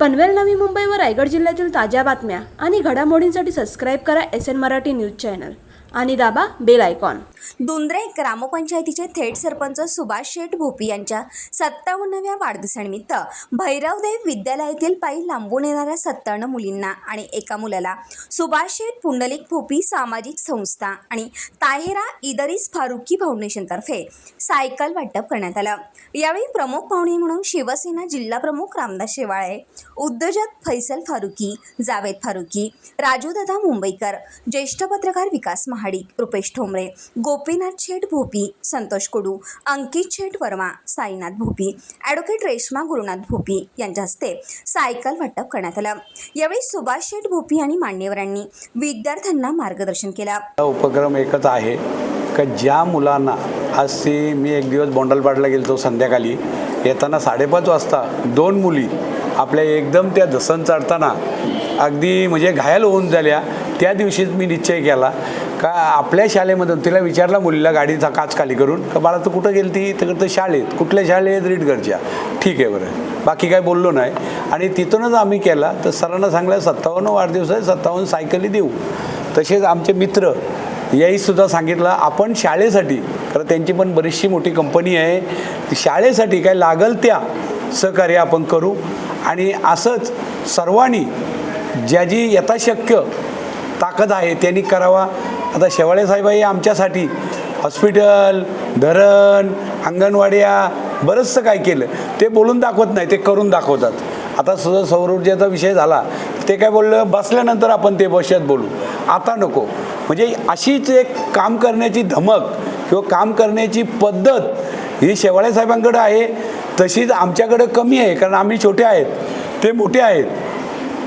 पनवेल नवी मुंबई व रायगड जिल्ह्यातील ताज्या बातम्या आणि घडामोडींसाठी सबस्क्राईब करा S N Marathi news channel आणि दाबा बेल आयकॉन. दुंद्रे ग्रामपंचायतीचे थेट सरपंच सुभाष शेठ भोपी यांच्या सत्तावन्नव्या वाढदिवसानिमित्त भैरवदेव विद्यालयातील पायी लांबून येणाऱ्या सत्तावन्न मुलींना आणि एका मुलाला सुभाष शेठ पुंडलिक भोपी सामाजिक संस्था आणि ताहेरा इदरीस फारुकी फाउंडेशनतर्फे सायकल वाटप करण्यात आलं. यावेळी प्रमुख पाहुणे म्हणून शिवसेना जिल्हा प्रमुख रामदास शेवाळे उद्योजक फैसल फारुकी जावेद फारुकी राजूदादा मुंबईकर ज्येष्ठ पत्रकार विकास महाडिक रुपेश ठोंबरे गोपीनाथ शेठ भोपी संतोष कुडू अंकित शेठ वर्मा साईनाथ भोपी ॲडव्होकेट रेश्मा गुरुनाथ भोपी यांच्या हस्ते सायकल वाटप करण्यात आलं. यावेळी सुभाष शेठ भोपी आणि मान्यवरांनी विद्यार्थ्यांना मार्गदर्शन केलं. उपक्रम एकच आहे का ज्या मुलांना आज ती मी एक दिवस बोंडलपाडला गेलो संध्याकाळी येताना साडेपाच वाजता दोन मुली आपल्या एकदम त्या धसन चढताना अगदी म्हणजे घायल होऊन झाल्या. त्या दिवशीच मी निश्चय केला का आपल्या शाळेमधून तिला विचारला मुलीला गाडीचा काच खाली करून. का बाळा तू कुठं गेली ती तर तर शाळेत. कुठल्या शाळेत? रीडगडच्या ठीक आहे बरं. बाकी काय बोललो नाही. आणि तिथूनच आम्ही केला. तर सरांना सांगलं सत्तावन्न वाढदिवस आहे सत्तावन्न सायकली देऊ. तसेच आमचे मित्र याही सुद्धा सांगितलं आपण शाळेसाठी कारण त्यांची पण बरीचशी मोठी कंपनी आहे ती शाळेसाठी काय लागल त्या सहकार्य आपण करू. आणि असंच सर्वांनी ज्या जी यथाशक्य ताकद आहे त्यांनी करावा. आता शेवाळे साहेब हे आमच्यासाठी हॉस्पिटल धरण अंगणवाड्या बरंचसं काय केलं. ते बोलून दाखवत नाही ते करून दाखवतात. आता सुद्धा सौर ऊर्जेचा विषय झाला. ते काय बोललं बसल्यानंतर आपण ते बसत बोलू. आता नको. म्हणजे अशीच एक काम करण्याची धमक किंवा काम करण्याची पद्धत ही शेवाळे साहेबांकडं आहे. तशीच आमच्याकडं कमी आहे कारण आम्ही छोटे आहेत. ते मोठे आहेत.